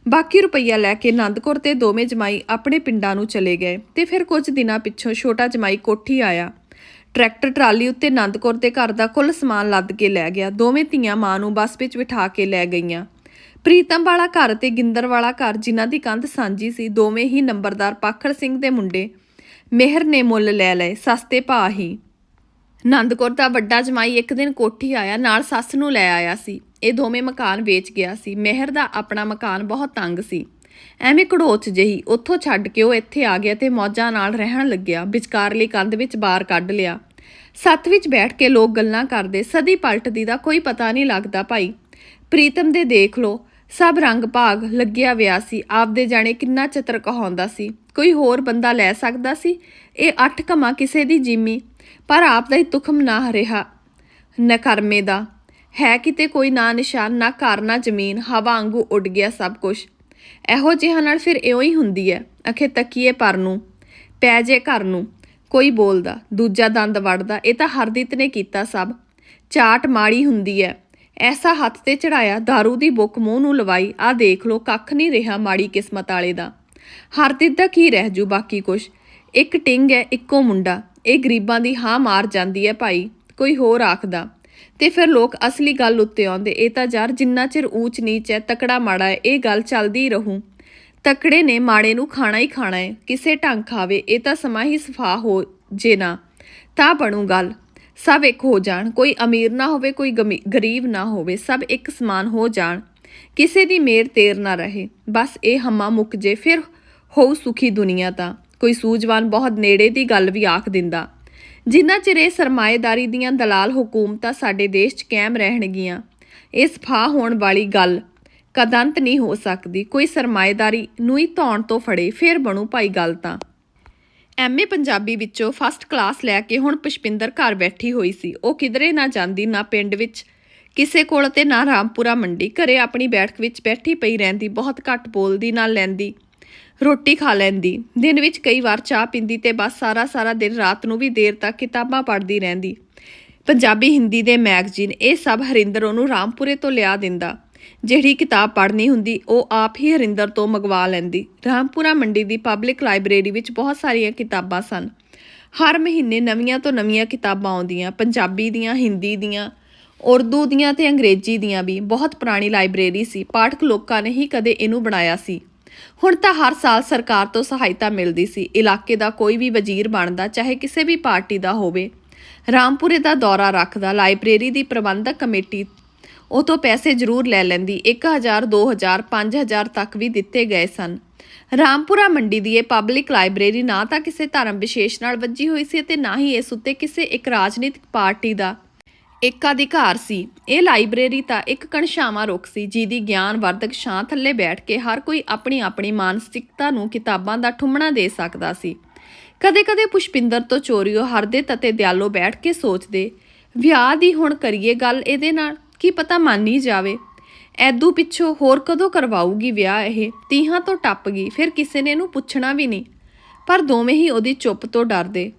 ਬਾਕੀ ਰੁਪਈਆ ਲੈ ਕੇ ਆਨੰਦਕੌਰ ਤੇ ਦੋਵੇਂ ਜਮਾਈ ਆਪਣੇ ਪਿੰਡਾਂ ਨੂੰ ਚਲੇ ਗਏ ਤੇ ਫਿਰ ਕੁਝ ਦਿਨਾਂ ਪਿੱਛੋਂ ਛੋਟਾ ਜਮਾਈ ਕੋਠੀ ਆਇਆ। ਟਰੈਕਟਰ ਟਰਾਲੀ ਉੱਤੇ ਆਨੰਦਕੌਰ ਦੇ ਘਰ ਦਾ ਕੁੱਲ ਸਮਾਨ ਲੱਦ ਕੇ ਲੈ ਗਿਆ। ਦੋਵੇਂ ਧੀਆਂ ਮਾਂ ਨੂੰ ਬੱਸ ਵਿੱਚ ਬਿਠਾ ਕੇ ਲੈ ਗਈਆਂ। ਪ੍ਰੀਤਮ ਵਾਲਾ ਘਰ ਤੇ ਗਿੰਦਰ ਵਾਲਾ ਘਰ ਜਿਨ੍ਹਾਂ ਦੀ ਕੰਧ ਸਾਂਝੀ ਸੀ, ਦੋਵੇਂ ਹੀ ਨੰਬਰਦਾਰ ਪਾਖੜ ਸਿੰਘ ਦੇ ਮੁੰਡੇ। ਮਿਹਰ ਨੇ ਮੁੱਲ ਲੈ ਲਏ, ਸਸਤੇ ਭਾਅ ਹੀ। ਨੰਦਕੌਰ ਦਾ ਵੱਡਾ ਜਮਾਈ ਇੱਕ ਦਿਨ ਕੋਠੀ ਆਇਆ, ਨਾਲ ਸੱਸ ਨੂੰ ਲੈ ਆਇਆ ਸੀ। ਇਹ ਦੋਵੇਂ ਮਕਾਨ ਵੇਚ ਗਿਆ ਸੀ। ਮਿਹਰ ਦਾ ਆਪਣਾ ਮਕਾਨ ਬਹੁਤ ਤੰਗ ਸੀ। ਐਵੇਂ ਘੜੋਚ ਜਿਹੀ, ਉੱਥੋਂ ਛੱਡ ਕੇ ਉਹ ਇੱਥੇ ਆ ਗਿਆ ਤੇ ਮੌਜਾਂ ਨਾਲ ਰਹਿਣ ਲੱਗਿਆ। ਵਿਚਕਾਰਲੀ ਕੰਧ ਵਿੱਚ ਬਾਹਰ ਕੱਢ ਲਿਆ। ਸੱਤ ਵਿੱਚ ਬੈਠ ਕੇ ਲੋਕ ਗੱਲਾਂ ਕਰਦੇ, ਸਦੀ ਪਲਟਦੀ ਦਾ ਕੋਈ ਪਤਾ ਨਹੀਂ ਲੱਗਦਾ ਭਾਈ। ਪ੍ਰੀਤਮ ਦੇ ਦੇਖ ਲੋ ਸਭ ਰੰਗ ਭਾਗ ਲੱਗਿਆ ਵਿਆ ਸੀ। ਆਪਦੇ ਜਾਣੇ ਕਿੰਨਾ ਚਤਰ ਕਹਾਉਂਦਾ ਸੀ। ਕੋਈ ਹੋਰ ਬੰਦਾ ਲੈ ਸਕਦਾ ਸੀ। ਇਹ ਅੱਠ ਕਮਾ ਕਿਸੇ ਦੀ ਜਿੰਮੀ, ਪਰ ਆਪ ਦਾ ਹੀ ਤੁਖਮ ਨਾ ਰਿਹਾ। ਨਕਰਮੇ ਦਾ। ਹੈ ਕਿਤੇ ਕੋਈ ਨਾ ਨਿਸ਼ਾਨ, ਨਾ ਘਰ, ਨਾ ਜ਼ਮੀਨ, ਹਵਾ ਵਾਂਗੂ ਉੱਡ ਗਿਆ ਸਭ ਕੁਝ ਇਹੋ ਜਿਹਾ ਨਾਲ ਫਿਰ ਇਉਂ ਹੀ ਹੁੰਦੀ ਹੈ ਅਖੇ ਤਕੀਏ ਪਰ ਨੂੰ, ਪੈ ਜੇ ਘਰ ਨੂੰ। ਕੋਈ ਬੋਲਦਾ, ਦੂਜਾ ਦੰਦ ਵੜਦਾ, ਇਹ ਤਾਂ ਹਰਦੀਤ ਨੇ ਕੀਤਾ ਸਭ। ਚਾਟ ਮਾੜੀ ਹੁੰਦੀ ਹੈ ਐਸਾ ਹੱਥ ਤੇ ਚੜਾਇਆ दारू ਦੀ ਬੁੱਕ ਮੂੰਹ ਨੂੰ ਲਵਾਈ ਆ ਦੇਖ ਲੋ ਕੱਖ ਨਹੀਂ ਰਿਹਾ ਮਾੜੀ ਕਿਸਮਤ ਵਾਲੇ ਦਾ। ਹਰਦੀਤ ਦਾ ਕੀ ਰਹਿ ਜੂ ਬਾਕੀ ਕੁਛ? ਇੱਕ ਟਿੰਗ ਹੈ, ਇੱਕੋ ਮੁੰਡਾ। ਇਹ ਗਰੀਬਾਂ ਦੀ ਹਾਂ ਮਾਰ ਜਾਂਦੀ ਹੈ ਭਾਈ, ਕੋਈ ਹੋਰ ਆਖਦਾ। ਤੇ ਫਿਰ ਲੋਕ ਅਸਲੀ ਗੱਲ ਉੱਤੇ ਆਉਂਦੇ, ਇਹ ਤਾਂ ਯਾਰ ਜਿੰਨਾ ਚਿਰ ਊਚ ਨੀਚ ਹੈ, ਤਕੜਾ ਮਾੜਾ ਹੈ, ਇਹ ਗੱਲ ਚੱਲਦੀ ਰਹੂ। ਤਕੜੇ ਨੇ ਮਾੜੇ ਨੂੰ ਖਾਣਾ ਹੀ ਖਾਣਾ ਹੈ, ਕਿਸੇ ਢੰਗ ਖਾਵੇ, ਇਹ ਤਾਂ ਸਮਾਂ ਹੀ ਸਫਾ ਹੋ ਜੇ ਨਾ। ਤਾਂ ਬਣੂ ਗੱਲ। ਸਭ ਇੱਕ ਹੋ ਜਾਣ, ਕੋਈ ਅਮੀਰ ਨਾ ਹੋਵੇ, ਕੋਈ ਗਮੀ- ਗਰੀਬ ਨਾ ਹੋਵੇ, ਸਭ ਇੱਕ ਸਮਾਨ ਹੋ ਜਾਣ, ਕਿਸੇ ਦੀ ਮੇਰ ਤੇਰ ਨਾ ਰਹੇ। ਬਸ ਇਹ ਹਮਾ ਮੁੱਕ ਜੇ, ਫਿਰ ਹੋਊ ਸੁਖੀ ਦੁਨੀਆ ਤਾਂ। ਕੋਈ ਸੂਝਵਾਨ ਬਹੁਤ ਨੇੜੇ ਦੀ ਗੱਲ ਵੀ ਆਖ ਦਿੰਦਾ। ਜਿੰਨਾ ਚਿਰ ਇਹ ਸਰਮਾਏਦਾਰੀ ਦੀਆਂ ਦਲਾਲ ਹਕੂਮਤਾਂ ਸਾਡੇ ਦੇਸ਼ 'ਚ ਕਾਇਮ ਰਹਿਣਗੀਆਂ, ਇਸ ਫਾਹ ਹੋਣ ਵਾਲੀ ਗੱਲ ਕਦੰਤ ਨਹੀਂ ਹੋ ਸਕਦੀ। ਕੋਈ ਸਰਮਾਏਦਾਰੀ ਨੂੰ ਹੀ ਧੌਣ ਤੋਂ ਫੜੇ, ਫਿਰ ਬਣੂ ਭਾਈ ਗੱਲ ਤਾਂ। ਐਮਏ ਪੰਜਾਬੀ ਵਿੱਚੋਂ ਫਸਟ ਕਲਾਸ ਲੈ ਕੇ ਹੁਣ ਪੁਸ਼ਪਿੰਦਰ ਘਰ ਬੈਠੀ ਹੋਈ ਸੀ। ਉਹ ਕਿਧਰੇ ਨਾ ਜਾਂਦੀ, ਨਾ ਪਿੰਡ ਵਿੱਚ। ਕਿਸੇ ਕੋਲ ਤੇ ਨਾ ਰਾਮਪੁਰਾ ਮੰਡੀ। ਘਰੇ ਆਪਣੀ ਬੈਠਕ ਵਿੱਚ ਬੈਠੀ ਪਈ ਰਹਿੰਦੀ, ਬਹੁਤ ਘੱਟ ਬੋਲਦੀ, ਨਾ ਲੈਂਦੀ, ਰੋਟੀ ਖਾ ਲੈਂਦੀ। ਦਿਨ ਵਿੱਚ ਕਈ ਵਾਰ ਚਾਹ ਪੀਂਦੀ ਤੇ ਬਸ ਸਾਰਾ ਸਾਰਾ ਦਿਨ ਰਾਤ ਨੂੰ ਵੀ ਦੇਰ ਤੱਕ ਕਿਤਾਬਾਂ ਪੜ੍ਹਦੀ ਰਹਿੰਦੀ। ਪੰਜਾਬੀ ਹਿੰਦੀ ਦੇ ਮੈਗਜ਼ੀਨ, ਇਹ ਸਭ ਹਰਿੰਦਰ ਉਹਨੂੰ ਰਾਮਪੁਰੇ ਤੋਂ ਲਿਆ ਦਿੰਦਾ। ਜਿਹੜੀ ਕਿਤਾਬ ਪੜ੍ਹਨੀ ਹੁੰਦੀ, ਉਹ ਆਪ ਹੀ ਹਰਿੰਦਰ ਤੋਂ ਮੰਗਵਾ ਲੈਂਦੀ। ਰਾਮਪੁਰਾ ਮੰਡੀ ਦੀ ਪਬਲਿਕ ਲਾਇਬ੍ਰੇਰੀ ਵਿੱਚ ਬਹੁਤ ਸਾਰੀਆਂ ਕਿਤਾਬਾਂ ਸਨ। ਹਰ ਮਹੀਨੇ ਨਵੀਆਂ ਤੋਂ ਨਵੀਆਂ ਕਿਤਾਬਾਂ ਆਉਂਦੀਆਂ, ਪੰਜਾਬੀ ਦੀਆਂ, ਹਿੰਦੀ ਦੀਆਂ, ਉਰਦੂ ਦੀਆਂ ਤੇ ਅੰਗਰੇਜ਼ੀ ਦੀਆਂ ਵੀ। ਬਹੁਤ ਪੁਰਾਣੀ ਲਾਇਬ੍ਰੇਰੀ ਸੀ, ਪਾਠਕ ਲੋਕਾਂ ਨੇ ਹੀ ਕਦੇ ਇਹਨੂੰ ਬਣਾਇਆ ਸੀ। ਹੁਣ ਤਾਂ ਹਰ ਸਾਲ ਸਰਕਾਰ ਤੋਂ ਸਹਾਇਤਾ ਮਿਲਦੀ ਸੀ। ਇਲਾਕੇ ਦਾ ਕੋਈ ਵੀ ਵਜ਼ੀਰ ਬਣਦਾ, ਚਾਹੇ ਕਿਸੇ ਵੀ ਪਾਰਟੀ ਦਾ ਹੋਵੇ, ਰਾਮਪੁਰੇ ਦਾ ਦੌਰਾ ਰੱਖਦਾ। ਲਾਇਬ੍ਰੇਰੀ ਦੀ ਪ੍ਰਬੰਧਕ ਕਮੇਟੀ ਉਹ ਤੋਂ ਪੈਸੇ ਜ਼ਰੂਰ ਲੈ ਲੈਂਦੀ। 1000 2000 5000 ਤੱਕ ਵੀ ਦਿੱਤੇ ਗਏ ਸਨ। ਰਾਮਪੁਰਾ ਮੰਡੀ ਦੀ ਇਹ ਪਬਲਿਕ ਲਾਇਬ੍ਰੇਰੀ ਨਾ ਤਾਂ ਕਿਸੇ ਧਰਮ ਵਿਸ਼ੇਸ਼ ਨਾਲ ਵੱਜੀ ਹੋਈ ਸੀ ਅਤੇ ਨਾ ਹੀ ਇਸ ਉੱਤੇ ਕਿਸੇ ਇੱਕ ਰਾਜਨੀਤਿਕ ਪਾਰਟੀ ਦਾ ਇੱਕ ਅਧਿਕਾਰ ਸੀ। ਇਹ ਲਾਇਬ੍ਰੇਰੀ ਤਾਂ ਇੱਕ ਕਣਸ਼ਾਵਾਂ ਰੁੱਖ ਸੀ, ਜਿਹਦੀ ਗਿਆਨ ਵਰਧਕ ਛਾਂ ਥੱਲੇ ਬੈਠ ਕੇ ਹਰ ਕੋਈ ਆਪਣੀ ਆਪਣੀ ਮਾਨਸਿਕਤਾ ਨੂੰ ਕਿਤਾਬਾਂ ਦਾ ਠੁੰਮਣਾ ਦੇ ਸਕਦਾ ਸੀ। ਕਦੇ-ਕਦੇ ਪੁਸ਼ਪਿੰਦਰ ਤੋਂ ਚੋਰੀਓ ਹਰਦਿਤ ਅਤੇ ਦਿਆਲੋ ਬੈਠ ਕੇ ਸੋਚਦੇ, ਵਿਆਹ ਦੀ ਹੁਣ ਕਰੀਏ ਗੱਲ ਇਹਦੇ ਨਾਲ? ਕੀ ਪਤਾ ਮੰਨ ਹੀ ਜਾਵੇ। ਐਦੂ ਪਿੱਛੋਂ ਹੋਰ ਕਦੋਂ ਕਰਵਾਊਗੀ ਵਿਆਹ ਇਹ? ਤੀਹਾਂ ਤੋਂ ਟੱਪ ਗਈ, ਫਿਰ ਕਿਸੇ ਨੇ ਇਹਨੂੰ ਪੁੱਛਣਾ ਵੀ ਨਹੀਂ। ਪਰ ਦੋਵੇਂ ਹੀ ਉਹਦੀ ਚੁੱਪ ਤੋਂ ਡਰਦੇ।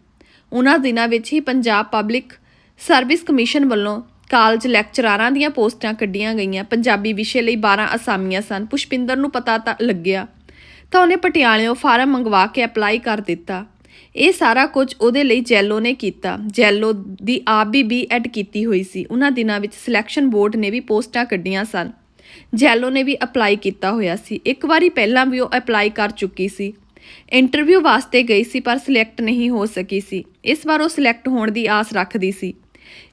ਉਹਨਾਂ ਦਿਨਾਂ ਵਿੱਚ ਹੀ ਪੰਜਾਬ ਪਬਲਿਕ ਸਰਵਿਸ ਕਮਿਸ਼ਨ ਵੱਲੋਂ ਕਾਲਜ ਲੈਕਚਰਾਰਾਂ ਦੀਆਂ ਪੋਸਟਾਂ ਕੱਢੀਆਂ ਗਈਆਂ। ਪੰਜਾਬੀ ਵਿਸ਼ੇ ਲਈ 12 ਅਸਾਮੀਆਂ ਸਨ। ਪੁਸ਼ਪਿੰਦਰ ਨੂੰ ਪਤਾ ਤਾਂ ਲੱਗਿਆ। ਤਾਂ ਉਹਨੇ ਪਟਿਆਲਿਓਂ ਫਾਰਮ ਮੰਗਵਾ ਕੇ ਅਪਲਾਈ ਕਰ ਦਿੱਤਾ। ਇਹ ਸਾਰਾ ਕੁਝ ਉਹਦੇ ਲਈ ਜੈਲੋ ਨੇ ਕੀਤਾ। ਜੈਲੋ ਦੀ ਆਪ ਵੀ ਬੀ ਐਡ ਕੀਤੀ ਹੋਈ ਸੀ। ਉਹਨਾਂ ਦਿਨਾਂ ਵਿੱਚ ਸਿਲੈਕਸ਼ਨ ਬੋਰਡ ਨੇ ਵੀ ਪੋਸਟਾਂ ਕੱਢੀਆਂ ਸਨ। ਜੈਲੋ ਨੇ ਵੀ ਅਪਲਾਈ ਕੀਤਾ ਹੋਇਆ ਸੀ। ਇੱਕ ਵਾਰੀ ਪਹਿਲਾਂ ਵੀ ਉਹ ਅਪਲਾਈ ਕਰ ਚੁੱਕੀ ਸੀ। ਇੰਟਰਵਿਊ ਵਾਸਤੇ ਗਈ ਸੀ, ਪਰ ਸਿਲੈਕਟ ਨਹੀਂ ਹੋ ਸਕੀ ਸੀ। ਇਸ ਵਾਰ ਉਹ ਸਿਲੈਕਟ ਹੋਣ ਦੀ ਆਸ ਰੱਖਦੀ ਸੀ।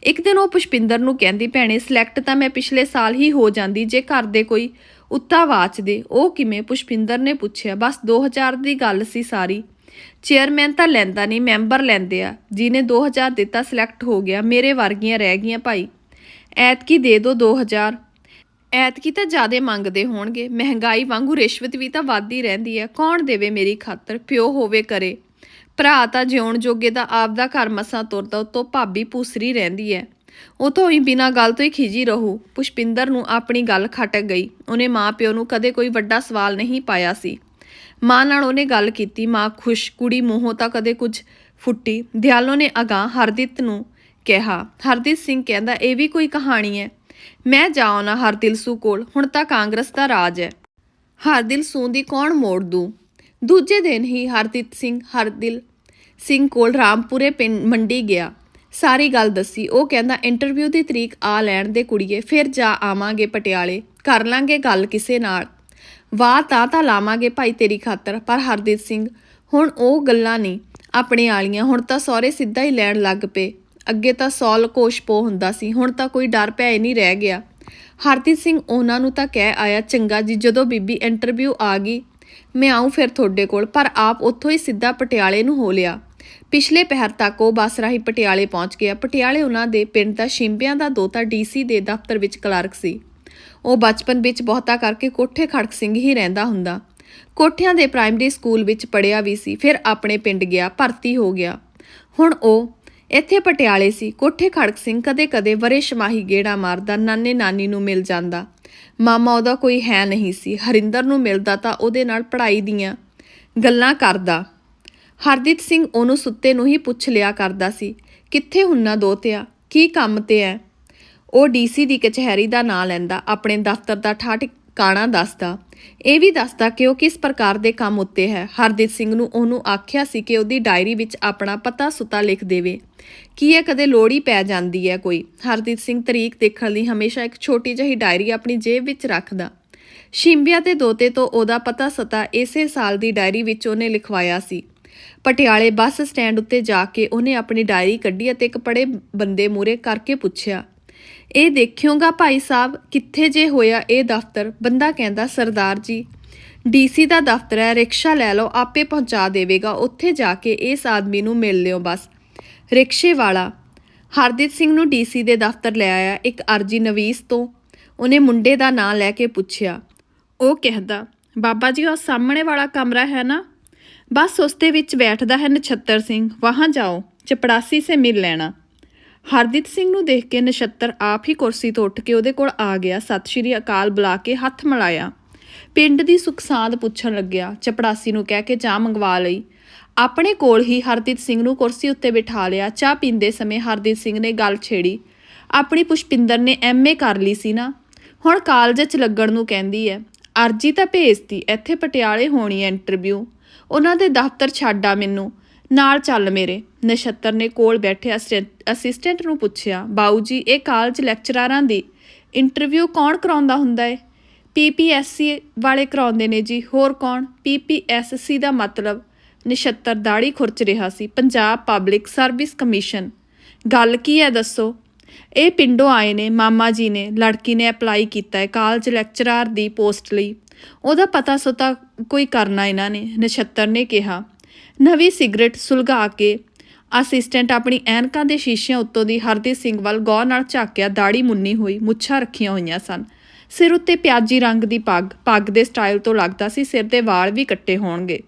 ਇੱਕ ਦਿਨ ਉਹ ਪੁਸ਼ਪਿੰਦਰ ਨੂੰ ਕਹਿੰਦੀ, ਭੈਣੇ ਸਿਲੈਕਟ ਤਾਂ ਮੈਂ ਪਿਛਲੇ ਸਾਲ ਹੀ ਹੋ ਜਾਂਦੀ, ਜੇ ਘਰ ਦੇ ਕੋਈ ਉੱਤਾ ਵਾਚਦੇ। ਉਹ ਕਿਵੇਂ? ਪੁਸ਼ਪਿੰਦਰ ਨੇ ਪੁੱਛਿਆ, ਬਸ 2000 ਦੀ ਗੱਲ ਸੀ ਸਾਰੀ। ਚੇਅਰਮੈਨ ਤਾਂ ਲੈਂਦਾ ਨਹੀਂ, ਮੈਂਬਰ ਲੈਂਦੇ ਆ। ਜਿਹਨੇ 2000 ਦਿੱਤਾ ਸਿਲੈਕਟ ਹੋ ਗਿਆ। ਮੇਰੇ ਵਰਗੀਆਂ ਰਹਿ ਗਈਆਂ ਭਾਈ। ਐਤਕੀ ਦੇ ਦੋ 2000 ਐਤਕੀ ਤਾਂ ਜ਼ਿਆਦੇ ਮੰਗਦੇ ਹੋਣਗੇ। ਮਹਿੰਗਾਈ ਵਾਂਗੂ ਰਿਸ਼ਵਤ ਵੀ ਤਾਂ ਵੱਧਦੀ ਰਹਿੰਦੀ ਹੈ। ਕੌਣ ਦੇਵੇ ਮੇਰੀ ਖਾਤਰ? ਪਿਓ ਹੋਵੇ ਕਰੇ। ਭਰਾ ਤਾਂ ਜਿਉਣ ਜੋਗੇ ਦਾ ਆਪਦਾ ਘਰ ਮਸਾਂ ਤੁਰਦਾ, ਉਤੋਂ ਭਾਬੀ ਪੂਸਰੀ ਰਹਿੰਦੀ ਹੈ। ਉਹ ਤੋਂ ਹੀ ਬਿਨਾਂ ਗੱਲ ਤੋਂ ਹੀ ਖਿਜੀ ਰਹੂ। ਪੁਸ਼ਪਿੰਦਰ ਨੂੰ ਆਪਣੀ ਗੱਲ ਖਟਕ ਗਈ। ਉਹਨੇ ਮਾਂ ਪਿਓ ਨੂੰ ਕਦੇ ਕੋਈ ਵੱਡਾ ਸਵਾਲ ਨਹੀਂ ਪਾਇਆ ਸੀ। ਮਾਂ ਨਾਲ ਉਹਨੇ ਗੱਲ ਕੀਤੀ, ਮਾਂ ਖੁਸ਼, ਕੁੜੀ ਮੂੰਹੋਂ ਤਾਂ ਕਦੇ ਕੁਝ ਫੁੱਟੀ। ਦਿਆਲੋ ਨੇ ਅਗਾਹ ਹਰਦਿਤ ਨੂੰ ਕਿਹਾ ਹਰਦਿਤ ਸਿੰਘ ਕਹਿੰਦਾ, ਇਹ ਵੀ ਕੋਈ ਕਹਾਣੀ ਹੈ ਮੈਂ ਜਾਉ ਨਾ ਹਰਦਿਲ ਸੂ ਕੋਲ, ਹੁਣ ਤਾਂ ਕਾਂਗਰਸ ਦਾ ਰਾਜ ਹੈ ਹਰਦਿਲ ਸੂ ਦੀ ਕੌਣ ਮੋੜ ਦੂ? ਦੂਜੇ ਦਿਨ ਹੀ ਹਰਦਿਤ ਸਿੰਘ, ਹਰਦਿਲ ਸਿੰਘ ਕੋਲ ਰਾਮਪੁਰੇ ਪਿੰਡ ਮੰਡੀ ਗਿਆ। ਸਾਰੀ ਗੱਲ ਦੱਸੀ। ਉਹ ਕਹਿੰਦਾ, ਇੰਟਰਵਿਊ ਦੀ ਤਰੀਕ ਆ ਲੈਣ ਦੇ ਕੁੜੀਏ, ਫਿਰ ਜਾ ਆਵਾਂਗੇ ਪਟਿਆਲੇ, ਕਰ ਲਾਂਗੇ ਗੱਲ ਕਿਸੇ ਨਾਲ। ਵਾਹ, ਤਾਂ ਤਾਂ ਲਾਵਾਂਗੇ ਭਾਈ ਤੇਰੀ ਖਾਤਰ, ਪਰ ਹਰਦੀਪ ਸਿੰਘ, ਹੁਣ ਉਹ ਗੱਲਾਂ ਨਹੀਂ। ਆਪਣੇ ਆਲੀਆਂ, ਹੁਣ ਤਾਂ ਸਹੁਰੇ ਸਿੱਧਾ ਹੀ ਲੈਣ ਲੱਗ ਪਏ। ਅੱਗੇ ਤਾਂ ਸੌਲ ਕੋਸ਼ਪੋ ਹੁੰਦਾ ਸੀ, ਹੁਣ ਤਾਂ ਕੋਈ ਡਰ ਭੈ ਨਹੀਂ ਰਹਿ ਗਿਆ। ਹਰਦੀਪ ਸਿੰਘ ਉਹਨਾਂ ਨੂੰ ਤਾਂ ਕਹਿ ਆਇਆ, ਚੰਗਾ ਜੀ, ਜਦੋਂ ਬੀਬੀ ਇੰਟਰਵਿਊ ਆ ਗਈ, ਮੈਂ ਆਉਂ ਫਿਰ ਤੁਹਾਡੇ ਕੋਲ, ਪਰ ਆਪ ਉੱਥੋਂ ਹੀ ਸਿੱਧਾ ਪਟਿਆਲੇ ਨੂੰ ਹੋ ਲਿਆ। ਪਿਛਲੇ ਪਹਿਰ ਤੱਕ ਉਹ ਬੱਸ ਰਾਹੀਂ ਪਟਿਆਲੇ ਪਹੁੰਚ ਗਿਆ। ਪਟਿਆਲੇ ਉਹਨਾਂ ਦੇ ਪਿੰਡ ਦਾ ਸ਼ਿੰਬਿਆਂ ਦਾ ਦੋਤਾ ਡੀਸੀ ਦੇ ਦਫ਼ਤਰ ਵਿੱਚ ਕਲਰਕ ਸੀ। ਉਹ ਬਚਪਨ ਵਿੱਚ ਬਹੁਤਾ ਕਰਕੇ ਕੋਠੇ ਖੜਕ ਸਿੰਘ ਹੀ ਰਹਿੰਦਾ ਹੁੰਦਾ। ਕੋਠਿਆਂ ਦੇ ਪ੍ਰਾਇਮਰੀ ਸਕੂਲ ਵਿੱਚ ਪੜਿਆ ਵੀ ਸੀ, ਫਿਰ ਆਪਣੇ ਪਿੰਡ ਗਿਆ, ਭਰਤੀ ਹੋ ਗਿਆ। ਹੁਣ ਉਹ ਇੱਥੇ ਪਟਿਆਲੇ ਸੀ। ਕੋਠੇ ਖੜਕ ਸਿੰਘ ਕਦੇ-ਕਦੇ ਵਰੇ ਸ਼ਮਾਹੀ ਗੇੜਾ ਮਾਰਦਾ ਨਾਨੇ ਨਾਨੀ ਨੂੰ ਮਿਲ ਜਾਂਦਾ। ਮਾਮਾ ਉਹਦਾ ਕੋਈ ਹੈ ਨਹੀਂ ਸੀ। ਹਰਿੰਦਰ ਨੂੰ ਮਿਲਦਾ ਤਾਂ ਉਹਦੇ ਨਾਲ ਪੜ੍ਹਾਈ ਦੀਆਂ ਗੱਲਾਂ ਕਰਦਾ। ਹਰਦੀਪ ਸਿੰਘ ਉਹਨੂੰ ਸੁੱਤੇ ਨੂੰ ਹੀ ਪੁੱਛ ਲਿਆ ਕਰਦਾ ਸੀ, ਕਿੱਥੇ ਹੁੰਨਾ ਦੋਤਿਆ? ਕੀ ਕੰਮ ਤੇ ਐ? ਉਹ ਡੀਸੀ ਦੀ ਕਚਹਿਰੀ ਦਾ ਨਾਂ ਲੈਂਦਾ, ਆਪਣੇ ਦਫ਼ਤਰ ਦਾ ਠਾ ਟਿਕਾਣਾ ਦੱਸਦਾ। ਇਹ ਵੀ ਦੱਸਦਾ ਕਿ ਉਹ ਕਿਸ ਪ੍ਰਕਾਰ ਦੇ ਕੰਮ ਉੱਤੇ ਹੈ। ਹਰਦੀਪ ਸਿੰਘ ਨੂੰ ਉਹਨੂੰ ਆਖਿਆ ਸੀ ਕਿ ਉਹਦੀ ਡਾਇਰੀ ਵਿੱਚ ਆਪਣਾ ਪਤਾ ਸੁਤਾ ਲਿਖ ਦੇਵੇ। ਕੀ ਇਹ ਕਦੇ ਲੋੜ ਹੀ ਪੈ ਜਾਂਦੀ ਹੈ ਕੋਈ? ਹਰਦੀਪ ਸਿੰਘ ਤਰੀਕ ਦੇਖਣ ਲਈ ਹਮੇਸ਼ਾ ਇੱਕ ਛੋਟੀ ਜਿਹੀ ਡਾਇਰੀ ਆਪਣੀ ਜੇਬ ਵਿੱਚ ਰੱਖਦਾ। ਸ਼ਿੰਬਿਆ ਤੇ ਦੋਤੇ ਤੋਂ ਉਹਦਾ ਪਤਾ ਸਤਾ ਇਸੇ ਸਾਲ ਦੀ ਡਾਇਰੀ ਵਿੱਚ ਉਹਨੇ ਲਿਖਵਾਇਆ ਸੀ। ਪਟਿਆਲੇ ਬੱਸ ਸਟੈਂਡ ਉੱਤੇ ਜਾ ਕੇ ਉਹਨੇ ਆਪਣੀ ਡਾਇਰੀ ਕੱਢੀ ਅਤੇ ਇੱਕ ਪੜੇ ਬੰਦੇ ਮੂਰੇ ਕਰਕੇ ਪੁੱਛਿਆ ਇਹ ਦੇਖਿਓਗਾ ਭਾਈ ਸਾਹਿਬ ਕਿੱਥੇ ਜੇ ਹੋਇਆ ਇਹ ਦਫ਼ਤਰ। ਬੰਦਾ ਕਹਿੰਦਾ, ਸਰਦਾਰ ਜੀ ਡੀਸੀ ਦਾ ਦਫ਼ਤਰ ਹੈ, ਰਿਕਸ਼ਾ ਲੈ ਲਓ, ਆਪੇ ਪਹੁੰਚਾ ਦੇਵੇਗਾ। ਉੱਥੇ ਜਾ ਕੇ ਇਸ ਆਦਮੀ ਨੂੰ ਮਿਲ ਲਿਓ ਬਸ। ਰਿਕਸ਼ੇ ਵਾਲਾ ਹਰਦੀਪ ਸਿੰਘ ਨੂੰ ਡੀਸੀ ਦੇ ਦਫ਼ਤਰ ਲੈ ਆਇਆ ਇੱਕ ਅਰਜੀ ਨਵੀਸ ਤੋਂ। ਉਹਨੇ ਮੁੰਡੇ ਦਾ ਨਾਂ ਲੈ ਕੇ ਪੁੱਛਿਆ। ਉਹ ਕਹਿੰਦਾ, ਬਾਬਾ ਜੀ ਉਹ ਸਾਹਮਣੇ ਵਾਲਾ ਕਮਰਾ ਹੈ ਨਾ? ਬਸ ਉਸ ਦੇ ਵਿੱਚ ਬੈਠਦਾ ਹੈ ਨਛੱਤਰ ਸਿੰਘ। ਵਾਹਾਂ ਜਾਓ, ਚਪੜਾਸੀ ਸੇ ਮਿਲ ਲੈਣਾ। ਹਰਦੀਪ ਸਿੰਘ ਨੂੰ ਦੇਖ ਕੇ ਨਛੱਤਰ ਆਪ ਹੀ ਕੁਰਸੀ ਤੋਂ ਉੱਠ ਕੇ ਉਹਦੇ ਕੋਲ ਆ ਗਿਆ, ਸਤਿ ਸ਼੍ਰੀ ਅਕਾਲ ਬੁਲਾ ਕੇ ਹੱਥ ਮਿਲਾਇਆ। ਪਿੰਡ ਦੀ ਸੁਖਸਾਂਦ ਪੁੱਛਣ ਲੱਗਿਆ, ਚਪੜਾਸੀ ਨੂੰ ਕਹਿ ਕੇ ਚਾਹ ਮੰਗਵਾ ਲਈ। ਆਪਣੇ ਕੋਲ ਹੀ ਹਰਦੀਪ ਸਿੰਘ ਨੂੰ ਕੁਰਸੀ ਉੱਤੇ ਬਿਠਾ ਲਿਆ, ਚਾਹ ਪੀਂਦੇ ਸਮੇਂ ਹਰਦੀਪ ਸਿੰਘ ਨੇ ਗੱਲ ਛੇੜੀ। ਆਪਣੀ ਪੁਸ਼ਪਿੰਦਰ ਨੇ ਐਮਏ ਕਰ ਲਈ ਸੀ ਨਾ। ਹੁਣ ਕਾਲਜ 'ਚ ਲੱਗਣ ਨੂੰ ਕਹਿੰਦੀ ਹੈ ਅਰਜੀ ਤਾਂ ਭੇਜਤੀ, ਇੱਥੇ ਪਟਿਆਲੇ ਹੋਣੀ ਹੈ ਇੰਟਰਵਿਊ। ਉਹਨਾਂ ਦੇ ਦਫ਼ਤਰ ਛੱਡਾ ਮੈਨੂੰ। ਨਾਲ ਚੱਲ ਮੇਰੇ। ਨਛੱਤਰ ਨੇ ਕੋਲ ਬੈਠੇ ਅਸਿਸਟੈਂਟ ਨੂੰ ਪੁੱਛਿਆ, ਬਾਊ ਜੀ, ਇਹ ਕਾਲਜ ਲੈਕਚਰਾਰਾਂ ਦੀ ਇੰਟਰਵਿਊ ਕੌਣ ਕਰਾਉਂਦਾ ਹੁੰਦਾ ਏ? ਪੀਪੀਐਸਸੀ ਵਾਲੇ ਕਰਾਉਂਦੇ ਨੇ ਜੀ। ਹੋਰ ਕੌਣ? ਪੀਪੀਐਸਸੀ ਦਾ ਮਤਲਬ ਨਛੱਤਰ ਦਾੜੀ ਖੁਰਚ ਰਿਹਾ ਸੀ, ਪੰਜਾਬ ਪਬਲਿਕ ਸਰਵਿਸ ਕਮਿਸ਼ਨ ਗੱਲ ਕੀ ਹੈ ਦੱਸੋ? ਇਹ ਪਿੰਡੋਂ ਆਏ ਨੇ, ਮਾਮਾ ਜੀ ਨੇ, ਲੜਕੀ ਨੇ ਅਪਲਾਈ ਕੀਤਾ ਹੈ ਕਾਲਜ ਲੈਕਚਰਰ ਦੀ ਪੋਸਟ ਲਈ। ਉਹਦਾ ਪਤਾ ਸੁਤਾ ਕੋਈ ਕਰਨਾ ਇਹਨਾਂ ਨੇ, ਨਛੱਤਰ ਨੇ ਕਿਹਾ। ਨਵੀਂ ਸਿਗਰਟ ਸੁਲਗਾ ਕੇ। ਅਸਿਸਟੈਂਟ ਆਪਣੀ ਐਨਕਾਂ ਦੇ ਸ਼ੀਸ਼ਿਆਂ ਉੱਤੋਂ ਦੀ ਹਰਦੀਪ ਸਿੰਘ ਵੱਲ ਗੌਰ ਨਾਲ ਝਾਕਿਆ ਦਾੜੀ ਮੁੰਨੀ ਹੋਈ, ਮੁੱਛਾਂ ਰੱਖੀਆਂ ਹੋਈਆਂ ਸਨ। ਸਿਰ ਉੱਤੇ ਪਿਆਜੀ ਰੰਗ ਦੀ ਪੱਗ ਪੱਗ ਦੇ ਸਟਾਈਲ ਤੋਂ ਲੱਗਦਾ ਸੀ ਸਿਰ ਦੇ ਵਾਲ ਵੀ ਕੱਟੇ ਹੋਣਗੇ।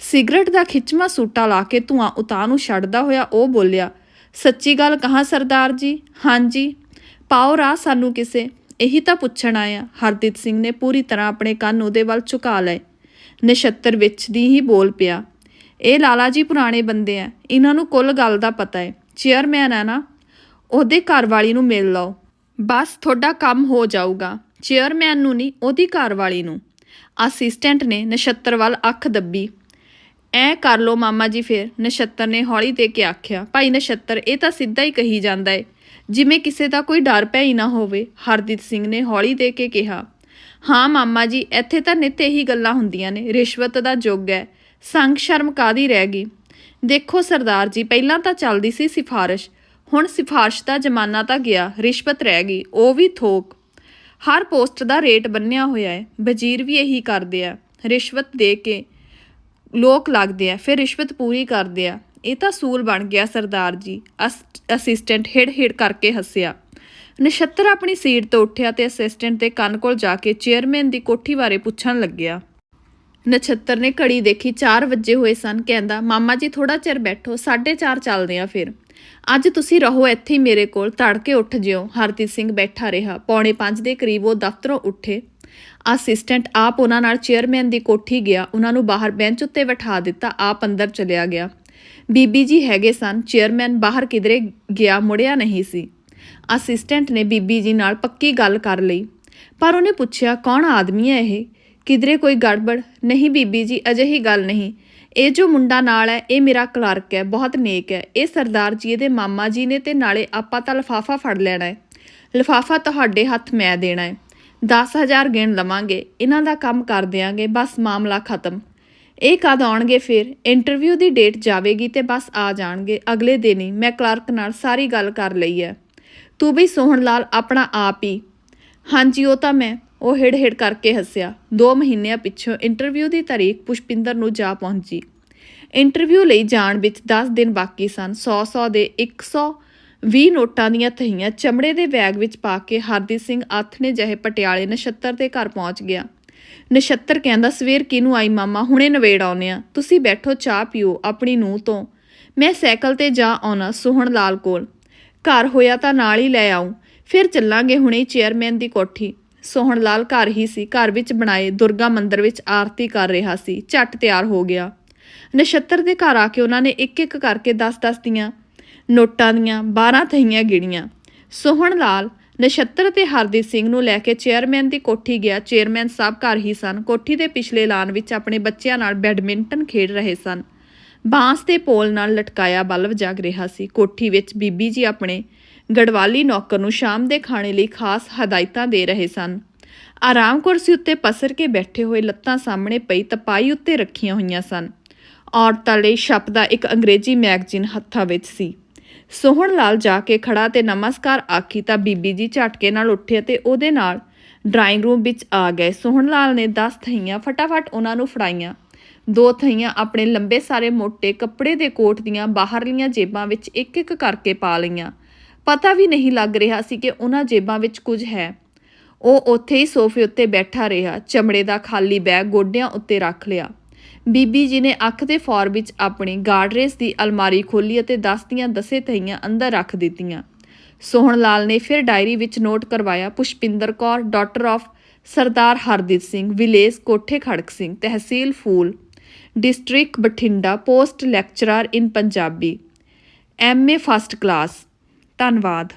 ਸਿਗਰਟ ਦਾ ਖਿੱਚਵਾਂ ਸੂਟਾ ਲਾ ਕੇ ਧੂਆਂ ਉਤਾਂ ਨੂੰ ਛੱਡਦਾ ਹੋਇਆ ਉਹ ਬੋਲਿਆ, ਸੱਚੀ ਗੱਲ ਕਹਾਂ ਸਰਦਾਰ ਜੀ? ਹਾਂਜੀ। ਪਾਓ ਰਾਹ ਸਾਨੂੰ ਕਿਸੇ। ਇਹੀ ਤਾਂ ਪੁੱਛਣ ਆਇਆ ਹਰਦੀਪ ਸਿੰਘ ਨੇ ਪੂਰੀ ਤਰ੍ਹਾਂ ਆਪਣੇ ਕੰਨ ਉਹਦੇ ਵੱਲ ਝੁਕਾ ਲਏ। ਨਛੱਤਰ ਵਿੱਚ ਦੀ ਹੀ ਬੋਲ ਪਿਆ। ਇਹ ਲਾਲਾ ਜੀ ਪੁਰਾਣੇ ਬੰਦੇ ਆ ਇਹਨਾਂ ਨੂੰ ਕੁੱਲ ਗੱਲ ਦਾ ਪਤਾ ਹੈ ਚੇਅਰਮੈਨ ਆ ਨਾ, ਉਹਦੇ ਘਰ ਵਾਲੀ ਨੂੰ ਮਿਲ ਲਓ। ਬਸ ਤੁਹਾਡਾ ਕੰਮ ਹੋ ਜਾਊਗਾ। ਚੇਅਰਮੈਨ ਨੂੰ ਨਹੀਂ, ਉਹਦੀ ਘਰ ਵਾਲੀ ਨੂੰ। ਅਸਿਸਟੈਂਟ ਨੇ ਨਛੱਤਰ ਵੱਲ ਅੱਖ ਦੱਬੀ। ਐ ਕਰ ਲੋ ਮਾਮਾ ਜੀ ਫਿਰ, ਨਛੱਤਰ ਨੇ ਹੌਲੀ ਦੇ ਕੇ ਆਖਿਆ, ਭਾਈ ਨਛੱਤਰ, ਇਹ ਤਾਂ ਸਿੱਧਾ ਹੀ ਕਹੀ ਜਾਂਦਾ ਏ ਜਿਵੇਂ ਕਿਸੇ ਦਾ ਕੋਈ ਡਰ ਭੈ ਹੀ ਨਾ ਹੋਵੇ, ਹਰਦੀਪ ਸਿੰਘ ਨੇ ਹੌਲੀ ਦੇ ਕੇ ਕਿਹਾ। ਹਾਂ ਮਾਮਾ ਜੀ, ਇੱਥੇ ਤਾਂ ਨਿੱਤ ਇਹੀ ਗੱਲਾਂ ਹੁੰਦੀਆਂ ਨੇ। ਰਿਸ਼ਵਤ ਦਾ ਯੁੱਗ ਹੈ ਸੰਗ ਸ਼ਰਮ ਕਾਦੀ ਰਹਿ ਗਈ? ਦੇਖੋ ਸਰਦਾਰ ਜੀ, ਪਹਿਲਾਂ ਤਾਂ ਚੱਲਦੀ ਸੀ ਸਿਫਾਰਿਸ਼। ਹੁਣ ਸਿਫਾਰਿਸ਼ ਦਾ ਜ਼ਮਾਨਾ ਤਾਂ ਗਿਆ, ਰਿਸ਼ਵਤ ਰਹਿ ਗਈ, ਉਹ ਵੀ ਥੋਕ। ਹਰ ਪੋਸਟ ਦਾ ਰੇਟ ਬੰਨਿਆ ਹੋਇਆ ਹੈ, ਵਜ਼ੀਰ ਵੀ ਇਹੀ ਕਰਦੇ ਆ। ਰਿਸ਼ਵਤ ਦੇ ਕੇ ਲੋਕ ਲੱਗਦੇ ਆ, ਫਿਰ ਰਿਸ਼ਵਤ ਪੂਰੀ ਕਰਦੇ ਆ। ਇਹ ਤਾਂ ਸੂਲ ਬਣ ਗਿਆ ਸਰਦਾਰ ਜੀ, ਅਸ- ਅਸਿਸਟੈਂਟ ਹਿੜ ਹਿੜ ਕਰਕੇ ਹੱਸਿਆ। ਨਛੱਤਰ ਆਪਣੀ ਸੀਟ ਤੋਂ ਉੱਠਿਆ ਤੇ ਅਸਿਸਟੈਂਟ ਦੇ ਕੰਨ ਕੋਲ ਜਾ ਕੇ ਚੇਅਰਮੈਨ ਦੀ ਕੋਠੀ ਬਾਰੇ ਪੁੱਛਣ ਲੱਗਿਆ। ਨਛੱਤਰ ਨੇ ਘੜੀ ਦੇਖੀ 4 ਵਜੇ ਹੋਏ ਸਨ, ਕਹਿੰਦਾ, ਮਾਮਾ ਜੀ ਥੋੜਾ ਚਿਰ ਬੈਠੋ 4:30 ਚੱਲਦੇ ਆ ਫਿਰ। ਅੱਜ ਤੁਸੀਂ ਰਹੋ ਇੱਥੇ ਹੀ ਮੇਰੇ ਕੋਲ, ਤੜਕੇ ਉੱਠ ਜਿਓ। ਹਰਦੀਪ ਸਿੰਘ ਬੈਠਾ ਰਿਹਾ, ਪੌਣੇ 5 ਦੇ ਕਰੀਬ ਉਹ ਦਫ਼ਤਰੋਂ ਉੱਠੇ। ਅਸਿਸਟੈਂਟ ਆਪ ਉਹਨਾਂ ਨਾਲ ਚੇਅਰਮੈਨ ਦੀ ਕੋਠੀ ਗਿਆ, ਉਹਨਾਂ ਨੂੰ ਬਾਹਰ ਬੈਂਚ ਉੱਤੇ ਬਿਠਾ ਦਿੱਤਾ, ਆਪ ਅੰਦਰ ਚਲਿਆ ਗਿਆ। ਬੀਬੀ ਜੀ ਹੈਗੇ ਸਨ ਚੇਅਰਮੈਨ ਬਾਹਰ ਕਿਧਰੇ ਗਿਆ, ਮੁੜਿਆ ਨਹੀਂ ਸੀ। ਅਸਿਸਟੈਂਟ ਨੇ ਬੀਬੀ ਜੀ ਨਾਲ ਪੱਕੀ ਗੱਲ ਕਰ ਲਈ। ਪਰ ਉਹਨੇ ਪੁੱਛਿਆ, ਕੌਣ ਆਦਮੀ ਹੈ ਇਹ? ਕਿਧਰੇ ਕੋਈ ਗੜਬੜ? ਨਹੀਂ ਬੀਬੀ ਜੀ, ਅਜਿਹੀ ਗੱਲ ਨਹੀਂ। ਇਹ ਜੋ ਮੁੰਡਾ ਨਾਲ ਹੈ, ਇਹ ਮੇਰਾ ਕਲਰਕ ਹੈ, ਬਹੁਤ ਨੇਕ ਹੈ। ਇਹ ਸਰਦਾਰ ਜੀ ਇਹਦੇ ਮਾਮਾ ਜੀ ਨੇ ਤੇ ਨਾਲੇ ਆਪਾਂ ਤਾਂ ਲਫਾਫਾ ਫੜ ਲੈਣਾ ਹੈ। ਲਫਾਫਾ ਤੁਹਾਡੇ ਹੱਥ ਮੈਂ ਦੇਣਾ ਹੈ। 10000 ਗਿਣ ਲਵਾਂਗੇ, ਇਹਨਾਂ ਦਾ ਕੰਮ ਕਰ ਦਿਆਂਗੇ, ਬਸ ਮਾਮਲਾ ਖਤਮ। ਇਹ ਕਦ ਆਉਣਗੇ ਫਿਰ? ਇੰਟਰਵਿਊ ਦੀ ਡੇਟ ਜਾਵੇਗੀ ਤੇ ਬਸ ਆ ਜਾਣਗੇ। ਅਗਲੇ ਦਿਨ ਹੀ ਮੈਂ ਕਲਰਕ ਨਾਲ ਸਾਰੀ ਗੱਲ ਕਰ ਲਈ ਹੈ। ਤੂੰ ਵੀ ਸੋਹਣ ਲਾਲ ਆਪਣਾ ਆਪ ਹੀ। ਹਾਂਜੀ, ਉਹ ਤਾਂ ਮੈਂ। ਉਹ ਹਿੜ ਹਿੜ ਕਰਕੇ ਹੱਸਿਆ। 2 ਮਹੀਨਿਆਂ ਪਿੱਛੋਂ ਇੰਟਰਵਿਊ ਦੀ ਤਾਰੀਖ ਪੁਸ਼ਪਿੰਦਰ ਨੂੰ ਜਾ ਪਹੁੰਚੀ। ਇੰਟਰਵਿਊ ਲਈ ਜਾਣ ਵਿੱਚ 10 ਦਿਨ ਬਾਕੀ ਸਨ। 100-100 ਦੇ 120 ਨੋਟਾਂ ਦੀਆਂ ਥਹੀਆਂ ਚਮੜੇ ਦੇ ਬੈਗ ਵਿੱਚ ਪਾ ਕੇ ਹਰਦੀਪ ਸਿੰਘ ਆਥਣੇ ਜਿਹੇ ਪਟਿਆਲੇ ਨਛੱਤਰ ਦੇ ਘਰ ਪਹੁੰਚ ਗਿਆ। ਨਛੱਤਰ ਕਹਿੰਦਾ, ਸਵੇਰ ਕਿਹਨੂੰ ਆਈ ਮਾਮਾ? ਹੁਣੇ ਨਵੇੜ ਆਉਨੇ ਆ। ਤੁਸੀਂ ਬੈਠੋ, ਚਾਹ ਪੀਓ, ਆਪਣੀ ਨੂੰਹ ਤੋਂ। ਮੈਂ ਸਾਈਕਲ ਤੇ ਜਾ ਆਉਣਾ, ਸੋਹਣ ਲਾਲ ਕੋਲ। ਘਰ ਹੋਇਆ ਤਾਂ ਨਾਲ ਹੀ ਲੈ ਆਉਂ ਫਿਰ ਚੱਲਾਂਗੇ ਹੁਣੇ ਚੇਅਰਮੈਨ ਦੀ ਕੋਠੀ। ਸੋਹਣ ਲਾਲ ਘਰ ਹੀ ਸੀ। ਘਰ ਵਿੱਚ ਬਣਾਏ ਦੁਰਗਾ ਮੰਦਿਰ ਵਿੱਚ ਆਰਤੀ ਕਰ ਰਿਹਾ ਸੀ। ਝੱਟ ਤਿਆਰ ਹੋ ਗਿਆ। ਨਛੱਤਰ ਦੇ ਘਰ ਆ ਕੇ ਉਹਨਾਂ ਨੇ ਇੱਕ ਇੱਕ ਕਰਕੇ 10-10 ਦੀਆਂ ਨੋਟਾਂ ਦੀਆਂ 12 ਥਈਆਂ ਗਿਣੀਆਂ। ਸੋਹਣ ਲਾਲ ਨਛੱਤਰ ਤੇ ਹਰਦੀਪ ਸਿੰਘ ਨੂੰ ਲੈ ਕੇ ਚੇਅਰਮੈਨ ਦੀ ਕੋਠੀ ਗਿਆ। ਚੇਅਰਮੈਨ ਸਾਹਿਬ ਘਰ ਹੀ ਸਨ। ਕੋਠੀ ਦੇ ਪਿਛਲੇ ਲਾਨ ਵਿੱਚ ਆਪਣੇ ਬੱਚਿਆਂ ਨਾਲ ਬੈਡਮਿੰਟਨ ਖੇਡ ਰਹੇ ਸਨ। ਬਾਂਸ ਦੇ ਪੋਲ ਨਾਲ ਲਟਕਾਇਆ ਬਲਬ ਜਗ ਰਿਹਾ ਸੀ। ਕੋਠੀ ਵਿੱਚ ਬੀਬੀ ਜੀ ਆਪਣੇ ਗੜਵਾਲੀ ਨੌਕਰ ਨੂੰ ਸ਼ਾਮ ਦੇ ਖਾਣੇ ਲਈ ਖਾਸ ਹਦਾਇਤਾਂ ਦੇ ਰਹੇ ਸਨ। ਆਰਾਮ ਕੁਰਸੀ ਉੱਤੇ ਪਸਰ ਕੇ ਬੈਠੇ ਹੋਏ ਲੱਤਾਂ ਸਾਹਮਣੇ ਪਈ ਤਪਾਈ ਉੱਤੇ ਰੱਖੀਆਂ ਹੋਈਆਂ ਸਨ। ਔਰਤਾਂ ਲਈ ਛਪਦਾ ਇੱਕ ਅੰਗਰੇਜ਼ੀ ਮੈਗਜ਼ੀਨ ਹੱਥਾਂ ਵਿੱਚ ਸੀ। ਸੋਹਣ ਲਾਲ ਜਾ ਕੇ ਖੜਾ ਤੇ ਨਮਸਕਾਰ ਆਖੀ ਤਾਂ ਬੀਬੀ ਜੀ ਝਟਕੇ ਨਾਲ ਉੱਠੇ ਤੇ ਉਹਦੇ ਨਾਲ ਡਰਾਇੰਗ ਰੂਮ ਵਿੱਚ ਆ ਗਏ। ਸੋਹਣ ਲਾਲ ਨੇ 10 ਥਈਆਂ ਫਟਾਫਟ ਉਹਨਾਂ ਨੂੰ ਫੜਾਈਆਂ। ਦੋ ਥਈਆਂ ਆਪਣੇ ਲੰਬੇ ਸਾਰੇ ਮੋٹے ਕੱਪੜੇ ਦੇ ਕੋਟ ਦੀਆਂ ਬਾਹਰਲੀਆਂ ਜੇਬਾਂ ਵਿੱਚ ਇੱਕ ਇੱਕ ਕਰਕੇ ਪਾ ਲਈਆਂ। ਪਤਾ ਵੀ ਨਹੀਂ ਲੱਗ ਰਿਹਾ ਸੀ ਕਿ ਉਹਨਾਂ ਜੇਬਾਂ ਵਿੱਚ ਕੁਝ ਹੈ। ਉਹ ਉੱਥੇ ਹੀ ਸੋਫੇ ਉੱਤੇ ਬੈਠਾ ਰਿਹਾ, ਚਮੜੇ ਦਾ ਖਾਲੀ ਬੈਗ ਗੋਡਿਆਂ ਉੱਤੇ ਰੱਖ ਲਿਆ। ਬੀਬੀ ਜੀ ਨੇ ਅੱਖ ਦੇ ਫੌਰ ਵਿੱਚ ਆਪਣੀ ਗਾਰਡਰੇਜ ਦੀ ਅਲਮਾਰੀ ਖੋਲੀ ਅਤੇ 10 ਦੀਆਂ ਦਸੇ ਤਹੀਆਂ ਅੰਦਰ ਰੱਖ ਦਿੱਤੀਆਂ। ਸੋਹਣ ਲਾਲ ਨੇ ਫਿਰ ਡਾਇਰੀ ਵਿੱਚ ਨੋਟ ਕਰਵਾਇਆ, Pushpinder Kaur, daughter of Sardar Hardeep Singh village Kothe Kharak Singh, tehsil Phul, district Bathinda, post lecturer in Punjabi MA first class. ਧੰਨਵਾਦ।